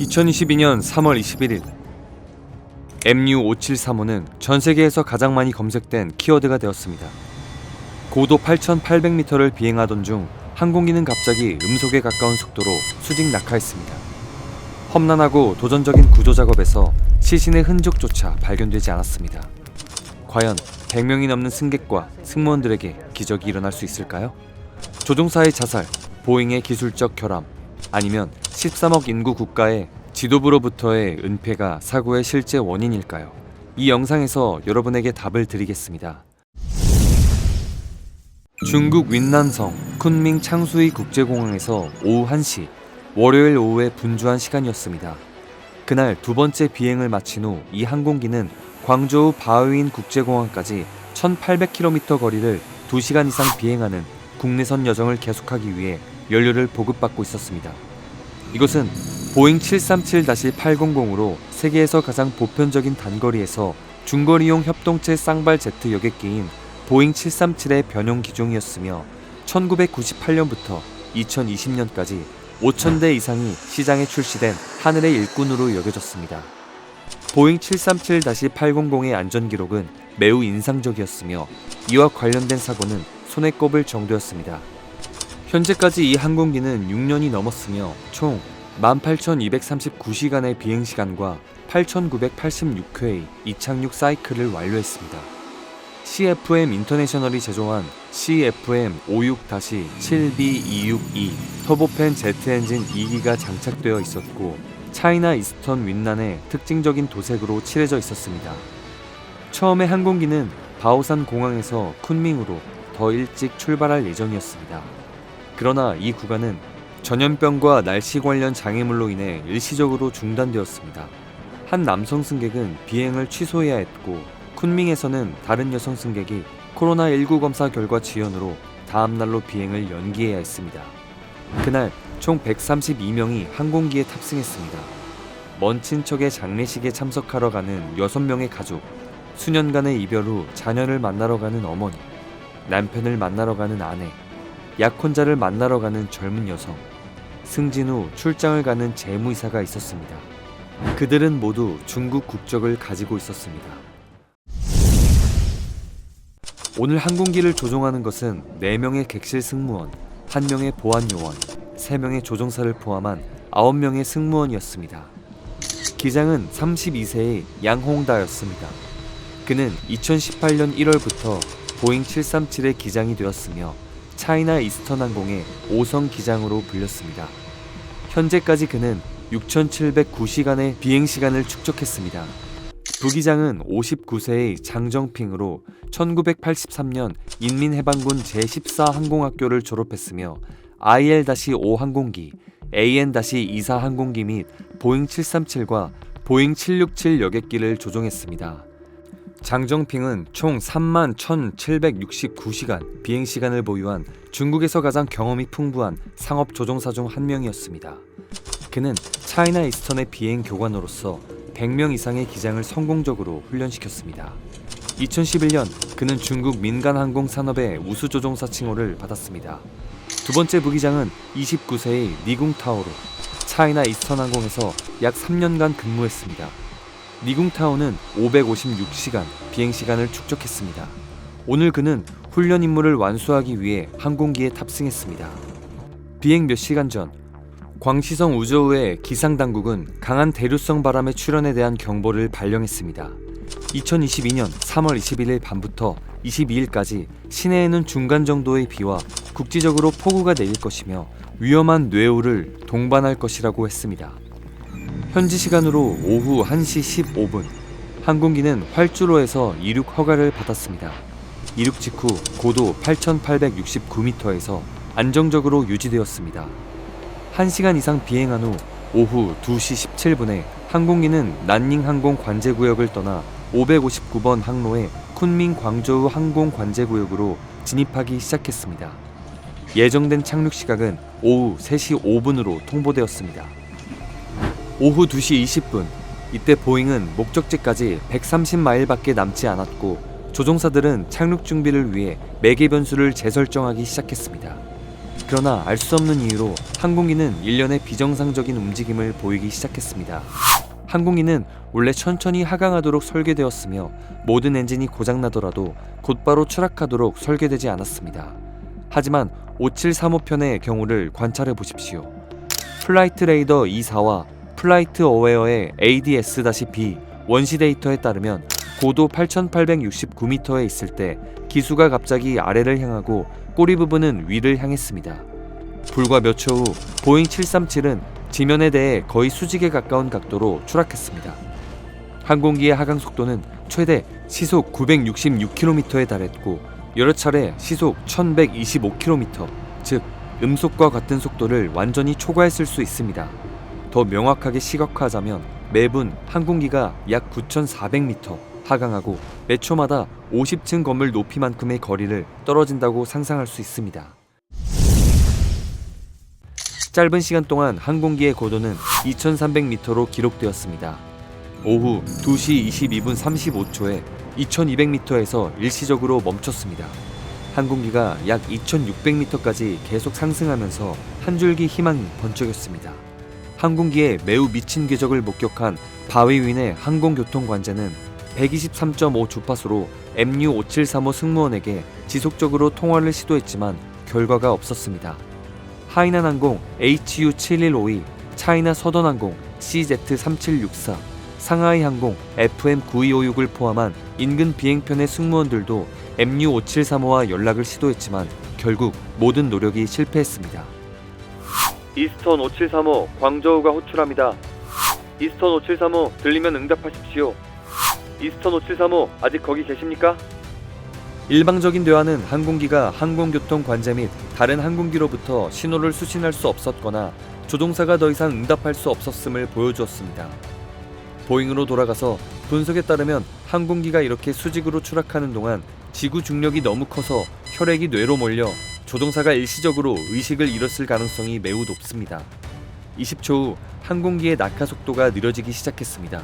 2022년 3월 21일 MU5735는 전 세계에서 가장 많이 검색된 키워드가 되었습니다. 고도 8,800m를 비행하던 중 항공기는 갑자기 음속에 가까운 속도로 수직 낙하했습니다. 험난하고 도전적인 구조 작업에서 시신의 흔적조차 발견되지 않았습니다. 과연 100명이 넘는 승객과 승무원들에게 기적이 일어날 수 있을까요? 조종사의 자살, 보잉의 기술적 결함, 아니면 13억 인구 국가의 지도부로부터의 은폐가 사고의 실제 원인일까요? 이 영상에서 여러분에게 답을 드리겠습니다. 중국 윈난성 쿤밍 창수이 국제공항에서 오후 1시 월요일 오후에 분주한 시간이었습니다. 그날 두 번째 비행을 마친 후 이 항공기는 광저우 바흐인 국제공항까지 1800km 거리를 2시간 이상 비행하는 국내선 여정을 계속하기 위해 연료를 보급받고 있었습니다. 이것은 보잉 737-800으로 세계에서 가장 보편적인 단거리에서 중거리용 협동체 쌍발 제트 여객기인 보잉 737의 변용 기종이었으며 1998년부터 2020년까지 5,000대 이상이 시장에 출시된 하늘의 일꾼으로 여겨졌습니다. 보잉 737-800의 안전 기록은 매우 인상적이었으며 이와 관련된 사고는 손에 꼽을 정도였습니다. 현재까지 이 항공기는 6년이 넘었으며 총 18,239시간의 비행시간과 8,986회의 이착륙 사이클을 완료했습니다. CFM 인터내셔널이 제조한 CFM 56-7B262 터보팬 제트 엔진 2기가 장착되어 있었고 차이나 이스턴 윈난의 특징적인 도색으로 칠해져 있었습니다. 처음에 항공기는 바오산 공항에서 쿤밍으로 더 일찍 출발할 예정이었습니다. 그러나 이 구간은 전염병과 날씨 관련 장애물로 인해 일시적으로 중단되었습니다. 한 남성 승객은 비행을 취소해야 했고 쿤밍에서는 다른 여성 승객이 코로나19 검사 결과 지연으로 다음 날로 비행을 연기해야 했습니다. 그날 총 132명이 항공기에 탑승했습니다. 먼 친척의 장례식에 참석하러 가는 6명의 가족, 수년간의 이별 후 자녀를 만나러 가는 어머니, 남편을 만나러 가는 아내, 약혼자를 만나러 가는 젊은 여성, 승진 후 출장을 가는 재무이사가 있었습니다. 그들은 모두 중국 국적을 가지고 있었습니다. 오늘 항공기를 조종하는 것은 4명의 객실 승무원, 1명의 보안 요원, 3명의 조종사를 포함한 9명의 승무원이었습니다. 기장은 32세의 양홍다였습니다. 그는 2018년 1월부터 보잉 737의 기장이 되었으며 차이나 이스턴 항공의 5성 기장으로 불렸습니다. 현재까지 그는 6,709시간의 비행 시간을 축적했습니다. 부기장은 59세의 장정핑으로 1983년 인민해방군 제14 항공학교를 졸업했으며 IL-5 항공기, AN-24 항공기 및 보잉 737과 보잉 767 여객기를 조종했습니다. 장정핑은 총 3만 1,769시간 비행 시간을 보유한 중국에서 가장 경험이 풍부한 상업 조종사 중 한 명이었습니다. 그는 차이나 이스턴의 비행 교관으로서 100명 이상의 기장을 성공적으로 훈련시켰습니다. 2011년 그는 중국 민간 항공 산업의 우수 조종사 칭호를 받았습니다. 두 번째 부기장은 29세의 니궁 타오로 차이나 이스턴 항공에서 약 3년간 근무했습니다. 니궁타오는 556시간 비행 시간을 축적했습니다. 오늘 그는 훈련 임무를 완수하기 위해 항공기에 탑승했습니다. 비행 몇 시간 전 광시성 우저우의 기상 당국은 강한 대류성 바람의 출현에 대한 경보를 발령했습니다. 2022년 3월 21일 밤부터 22일까지 시내에는 중간 정도의 비와 국지적으로 폭우가 내릴 것이며 위험한 뇌우를 동반할 것이라고 했습니다. 현지 시간으로 오후 1시 15분 항공기는 활주로에서 이륙 허가를 받았습니다. 이륙 직후 고도 8,869m에서 안정적으로 유지되었습니다. 1시간 이상 비행한 후 오후 2시 17분에 항공기는 난닝 항공 관제구역을 떠나 559번 항로의 쿤밍 광저우 항공 관제구역으로 진입하기 시작했습니다. 예정된 착륙 시각은 오후 3시 5분으로 통보되었습니다. 오후 2시 20분 이때 보잉은 목적지까지 130마일밖에 남지 않았고 조종사들은 착륙 준비를 위해 매개 변수를 재설정하기 시작했습니다. 그러나 알 수 없는 이유로 항공기는 일련의 비정상적인 움직임을 보이기 시작했습니다. 항공기는 원래 천천히 하강하도록 설계되었으며 모든 엔진이 고장나더라도 곧바로 추락하도록 설계되지 않았습니다. 하지만 5735편의 경우를 관찰해 보십시오. 플라이트 레이더 24와 플라이트 어웨어의 ADS-B 원시 데이터에 따르면 고도 8869m에 있을 때 기수가 갑자기 아래를 향하고 꼬리 부분은 위를 향했습니다. 불과 몇 초 후 보잉 737은 지면에 대해 거의 수직에 가까운 각도로 추락했습니다. 항공기의 하강 속도는 최대 시속 966km에 달했고 여러 차례 시속 1125km, 즉 음속과 같은 속도를 완전히 초과했을 수 있습니다. 더 명확하게 시각화하자면 매분 항공기가 약 9,400m 하강하고 매 초마다 50층 건물 높이만큼의 거리를 떨어진다고 상상할 수 있습니다. 짧은 시간 동안 항공기의 고도는 2,300m로 기록되었습니다. 오후 2시 22분 35초에 2,200m에서 일시적으로 멈췄습니다. 항공기가 약 2,600m까지 계속 상승하면서 한 줄기 희망이 번쩍였습니다. 항공기의 매우 미친 궤적을 목격한 바위윈의 항공교통관제는 123.5 주파수로 MU5735 승무원에게 지속적으로 통화를 시도했지만 결과가 없었습니다. 하이난 항공 HU7152, 차이나 서던항공 CZ3764, 상하이 항공 FM9256을 포함한 인근 비행편의 승무원들도 MU5735와 연락을 시도했지만 결국 모든 노력이 실패했습니다. 이스턴 5735 광저우가 호출합니다. 이스턴 5735 들리면 응답하십시오. 이스턴 5735 아직 거기 계십니까? 일방적인 대화는 항공기가 항공교통 관제 및 다른 항공기로부터 신호를 수신할 수 없었거나 조종사가 더 이상 응답할 수 없었음을 보여주었습니다. 보잉으로 돌아가서 분석에 따르면 항공기가 이렇게 수직으로 추락하는 동안 지구 중력이 너무 커서 혈액이 뇌로 몰려 조종사가 일시적으로 의식을 잃었을 가능성이 매우 높습니다. 20초 후 항공기의 낙하 속도가 느려지기 시작했습니다.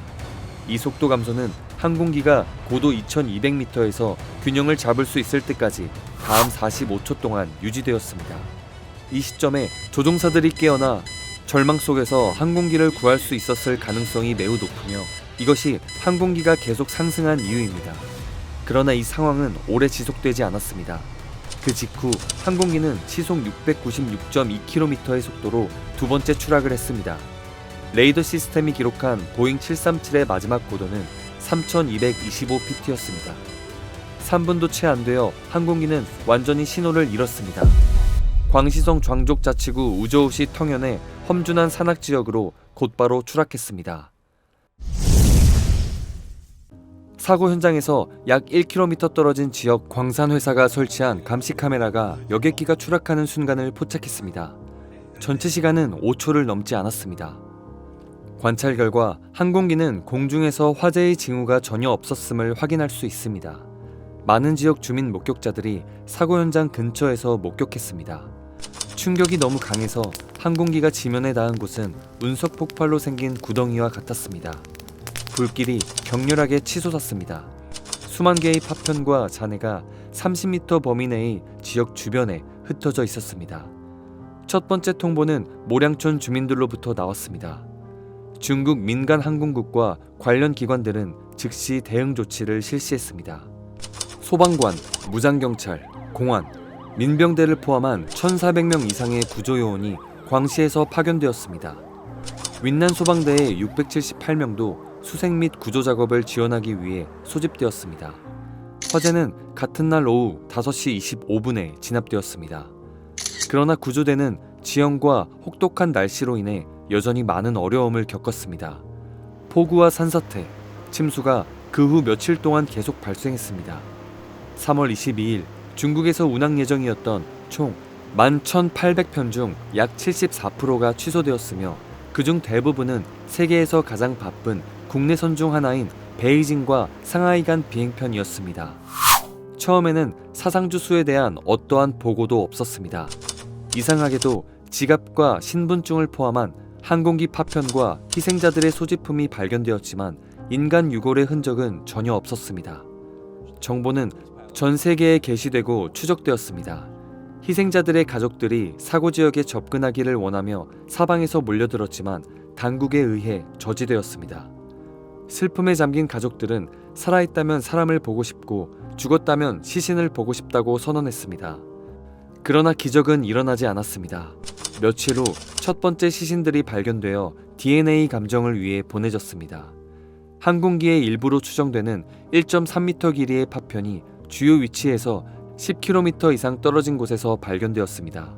이 속도 감소는 항공기가 고도 2200m에서 균형을 잡을 수 있을 때까지 다음 45초 동안 유지되었습니다. 이 시점에 조종사들이 깨어나 절망 속에서 항공기를 구할 수 있었을 가능성이 매우 높으며 이것이 항공기가 계속 상승한 이유입니다. 그러나 이 상황은 오래 지속되지 않았습니다. 그 직후 항공기는 시속 696.2km의 속도로 두 번째 추락을 했습니다. 레이더 시스템이 기록한 보잉 737의 마지막 고도는 3225ft였습니다. 3분도 채 안 되어 항공기는 완전히 신호를 잃었습니다. 광시성 광족 자치구 우저우시 텅현의 험준한 산악 지역으로 곧바로 추락했습니다. 사고 현장에서 약 1km 떨어진 지역 광산 회사가 설치한 감시 카메라가 여객기가 추락하는 순간을 포착했습니다. 전체 시간은 5초를 넘지 않았습니다. 관찰 결과 항공기는 공중에서 화재의 징후가 전혀 없었음을 확인할 수 있습니다. 많은 지역 주민 목격자들이 사고 현장 근처에서 목격했습니다. 충격이 너무 강해서 항공기가 지면에 닿은 곳은 운석 폭발로 생긴 구덩이와 같았습니다. 불길이 격렬하게 치솟았습니다. 수만 개의 파편과 잔해가 30m 범위 내의 지역 주변에 흩어져 있었습니다. 첫 번째 통보는 모량촌 주민들로부터 나왔습니다. 중국 민간 항공국과 관련 기관들은 즉시 대응 조치를 실시했습니다. 소방관, 무장경찰, 공안, 민병대를 포함한 1,400명 이상의 구조요원이 광시에서 파견되었습니다. 윈난 소방대의 678명도 수색 및 구조 작업을 지원하기 위해 소집되었습니다. 화재는 같은 날 오후 5시 25분에 진압되었습니다. 그러나 구조대는 지형과 혹독한 날씨로 인해 여전히 많은 어려움을 겪었습니다. 폭우와 산사태, 침수가 그 후 며칠 동안 계속 발생했습니다. 3월 22일 중국에서 운항 예정이었던 총 11,800편 중 약 74%가 취소되었으며 그중 대부분은 세계에서 가장 바쁜 국내 선 중 하나인 베이징과 상하이 간 비행편이었습니다. 처음에는 사상 주수에 대한 어떠한 보고도 없었습니다. 이상하게도 지갑과 신분증을 포함한 항공기 파편과 희생자들의 소지품이 발견되었지만 인간 유골의 흔적은 전혀 없었습니다. 정보는 전 세계에 게시되고 추적되었습니다. 희생자들의 가족들이 사고 지역에 접근하기를 원하며 사방에서 몰려들었지만 당국에 의해 저지되었습니다. 슬픔에 잠긴 가족들은 살아있다면 사람을 보고 싶고 죽었다면 시신을 보고 싶다고 선언했습니다. 그러나 기적은 일어나지 않았습니다. 며칠 후 첫 번째 시신들이 발견되어 DNA 감정을 위해 보내졌습니다. 항공기의 일부로 추정되는 1.3m 길이의 파편이 주요 위치에서 10km 이상 떨어진 곳에서 발견되었습니다.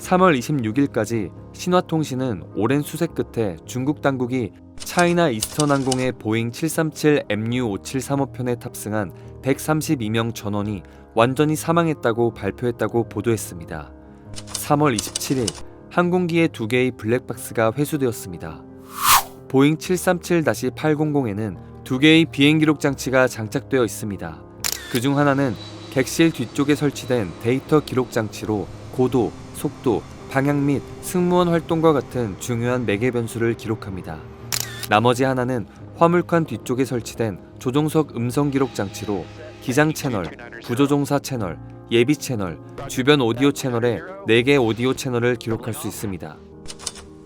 3월 26일까지 신화통신은 오랜 수색 끝에 중국 당국이 차이나 이스턴 항공의 보잉 737 MU5735편에 탑승한 132명 전원이 완전히 사망했다고 발표했다고 보도했습니다. 3월 27일 항공기의 두 개의 블랙박스가 회수되었습니다. 보잉 737-800에는 두 개의 비행 기록 장치가 장착되어 있습니다. 그 중 하나는 객실 뒤쪽에 설치된 데이터 기록 장치로 고도, 속도, 방향 및 승무원 활동과 같은 중요한 매개 변수를 기록합니다. 나머지 하나는 화물칸 뒤쪽에 설치된 조종석 음성 기록 장치로 기장 채널, 구조종사 채널, 예비 채널, 주변 오디오 채널에 4개 오디오 채널을 기록할 수 있습니다.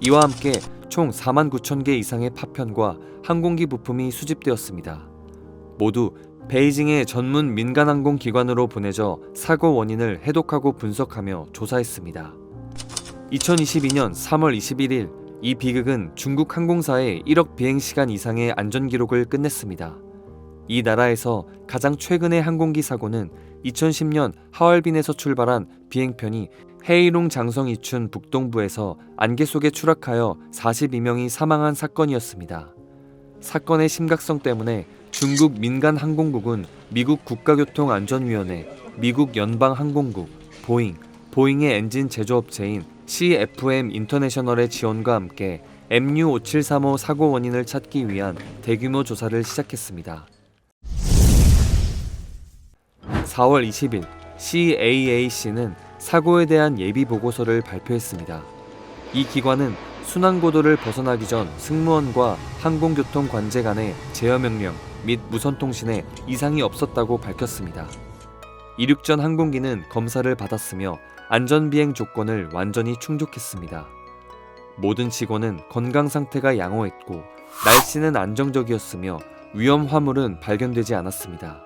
이와 함께 총 4만 9천 개 이상의 파편과 항공기 부품이 수집되었습니다. 모두 베이징의 전문 민간항공 기관으로 보내져 사고 원인을 해독하고 분석하며 조사했습니다. 2022년 3월 21일 이 비극은 중국 항공사의 1억 비행 시간 이상의 안전 기록을 끝냈습니다. 이 나라에서 가장 최근의 항공기 사고는 2010년 하얼빈에서 출발한 비행편이 헤이룽 장성 이춘 북동부에서 안개 속에 추락하여 42명이 사망한 사건이었습니다. 사건의 심각성 때문에 중국 민간 항공국은 미국 국가교통안전위원회, 미국 연방항공국, 보잉, 보잉의 엔진 제조업체인 CFM 인터내셔널의 지원과 함께 MU5735 사고 원인을 찾기 위한 대규모 조사를 시작했습니다. 4월 20일 CAAC는 사고에 대한 예비 보고서를 발표했습니다. 이 기관은 순항고도를 벗어나기 전 승무원과 항공교통 관제 간의 제어 명령 및 무선 통신에 이상이 없었다고 밝혔습니다. 이륙 전 항공기는 검사를 받았으며 안전 비행 조건을 완전히 충족했습니다. 모든 직원은 건강 상태가 양호했고 날씨는 안정적이었으며 위험 화물은 발견되지 않았습니다.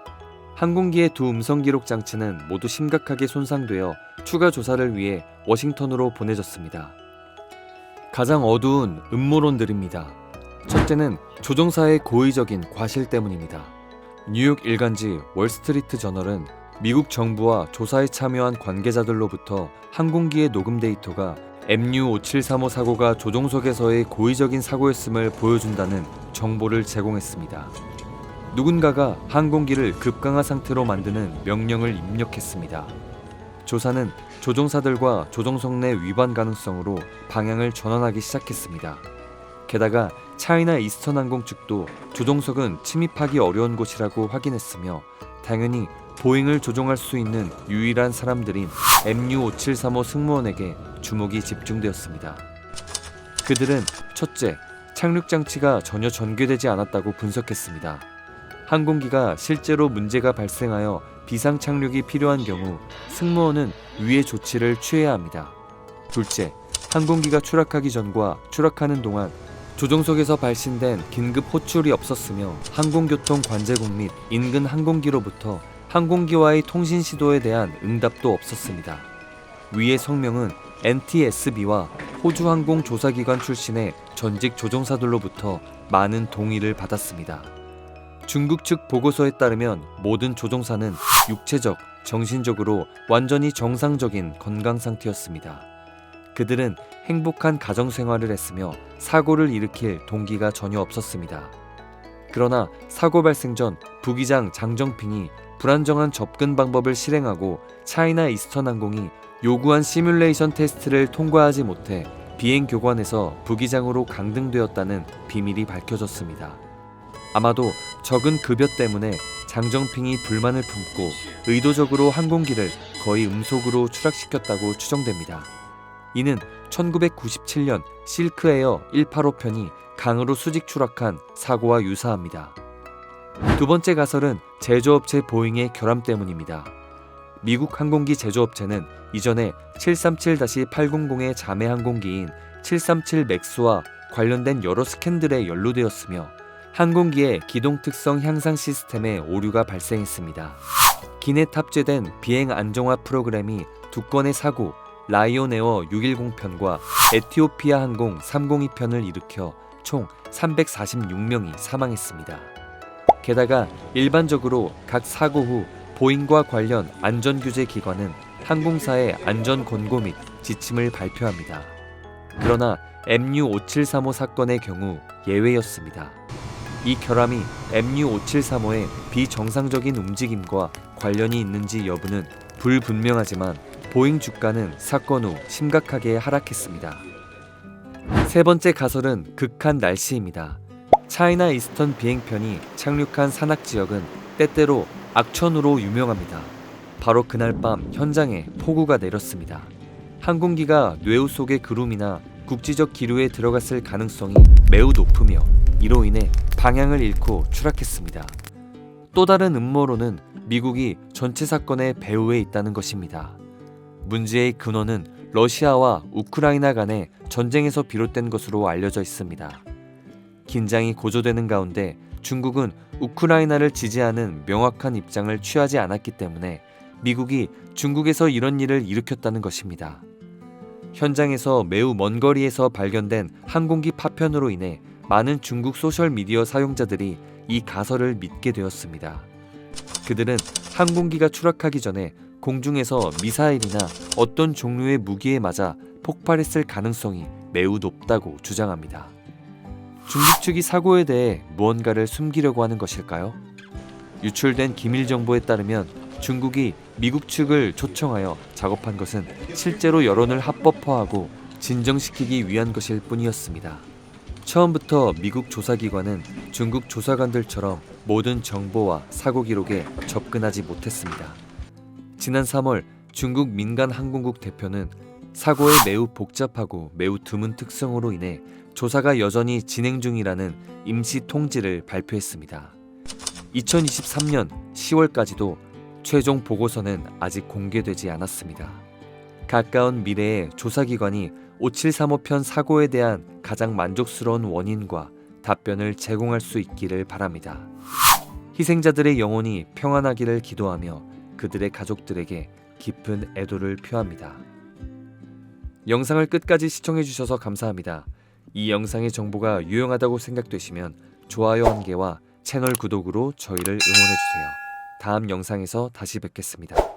항공기의 두 음성 기록 장치는 모두 심각하게 손상되어 추가 조사를 위해 워싱턴으로 보내졌습니다. 가장 어두운 음모론들입니다. 첫째는 조종사의 고의적인 과실 때문입니다. 뉴욕 일간지 월스트리트 저널은 미국 정부와 조사에 참여한 관계자들로부터 항공기의 녹음 데이터가 MU5735 사고가 조종석에서의 고의적인 사고였음을 보여준다는 정보를 제공했습니다. 누군가가 항공기를 급강하 상태로 만드는 명령을 입력했습니다. 조사는 조종사들과 조종석 내 위반 가능성으로 방향을 전환하기 시작했습니다. 게다가 차이나 이스턴 항공 측도 조종석은 침입하기 어려운 곳이라고 확인했으며 당연히 보잉을 조종할 수 있는 유일한 사람들인 MU5735 승무원에게 주목이 집중되었습니다. 그들은 첫째, 착륙 장치가 전혀 전개되지 않았다고 분석했습니다. 항공기가 실제로 문제가 발생하여 비상 착륙이 필요한 경우 승무원은 위의 조치를 취해야 합니다. 둘째, 항공기가 추락하기 전과 추락하는 동안 조종석에서 발신된 긴급 호출이 없었으며 항공교통 관제국 및 인근 항공기로부터 항공기와의 통신 시도에 대한 응답도 없었습니다. 위의 성명은 NTSB와 호주 항공 조사기관 출신의 전직 조종사들로부터 많은 동의를 받았습니다. 중국 측 보고서에 따르면 모든 조종사는 육체적, 정신적으로 완전히 정상적인 건강 상태였습니다. 그들은 행복한 가정 생활을 했으며 사고를 일으킬 동기가 전혀 없었습니다. 그러나 사고 발생 전 부기장 장정핑이 불안정한 접근 방법을 실행하고 차이나 이스턴 항공이 요구한 시뮬레이션 테스트를 통과하지 못해 비행 교관에서 부기장으로 강등되었다는 비밀이 밝혀졌습니다. 아마도 적은 급여 때문에 장정핑이 불만을 품고 의도적으로 항공기를 거의 음속으로 추락시켰다고 추정됩니다. 이는 1997년 실크에어 185편이 강으로 수직 추락한 사고와 유사합니다. 두 번째 가설은 제조업체 보잉의 결함 때문입니다. 미국 항공기 제조업체는 이전에 737-800의 자매 항공기인 737 맥스와 관련된 여러 스캔들에 연루되었으며 항공기의 기동 특성 향상 시스템에 오류가 발생했습니다. 기내 탑재된 비행 안정화 프로그램이 두 건의 사고, 라이온 에어 610편과 에티오피아 항공 302편을 일으켜 총 346명이 사망했습니다. 게다가 일반적으로 각 사고 후 보잉과 관련 안전 규제 기관은 항공사의 안전 권고 및 지침을 발표합니다. 그러나 MU5735 사건의 경우 예외였습니다. 이 결함이 MU5735의 비정상적인 움직임과 관련이 있는지 여부는 불분명하지만 보잉 주가는 사건 후 심각하게 하락했습니다. 세 번째 가설은 극한 날씨입니다. 차이나 이스턴 비행편이 착륙한 산악 지역은 때때로 악천후로 유명합니다. 바로 그날 밤 현장에 폭우가 내렸습니다. 항공기가 뇌우 속의 구름이나 국지적 기류에 들어갔을 가능성이 매우 높으며 이로 인해 방향을 잃고 추락했습니다. 또 다른 음모론은 미국이 전체 사건의 배후에 있다는 것입니다. 문제의 근원은 러시아와 우크라이나 간의 전쟁에서 비롯된 것으로 알려져 있습니다. 긴장이 고조되는 가운데 중국은 우크라이나를 지지하는 명확한 입장을 취하지 않았기 때문에 미국이 중국에서 이런 일을 일으켰다는 것입니다. 현장에서 매우 먼 거리에서 발견된 항공기 파편으로 인해 많은 중국 소셜미디어 사용자들이 이 가설을 믿게 되었습니다. 그들은 항공기가 추락하기 전에 공중에서 미사일이나 어떤 종류의 무기에 맞아 폭발했을 가능성이 매우 높다고 주장합니다. 중국 측이 사고에 대해 무언가를 숨기려고 하는 것일까요? 유출된 기밀 정보에 따르면 중국이 미국 측을 초청하여 작업한 것은 실제로 여론을 합법화하고 진정시키기 위한 것일 뿐이었습니다. 처음부터 미국 조사기관은 중국 조사관들처럼 모든 정보와 사고 기록에 접근하지 못했습니다. 지난 3월 중국 민간 항공국 대표는 사고의 매우 복잡하고 매우 드문 특성으로 인해 조사가 여전히 진행 중이라는 임시 통지를 발표했습니다. 2023년 10월까지도 최종 보고서는 아직 공개되지 않았습니다. 가까운 미래에 조사기관이 5735편 사고에 대한 가장 만족스러운 원인과 답변을 제공할 수 있기를 바랍니다. 희생자들의 영혼이 평안하기를 기도하며 그들의 가족들에게 깊은 애도를 표합니다. 영상을 끝까지 시청해 주셔서 감사합니다. 이 영상의 정보가 유용하다고 생각되시면 좋아요 한 개와 채널 구독으로 저희를 응원해 주세요. 다음 영상에서 다시 뵙겠습니다.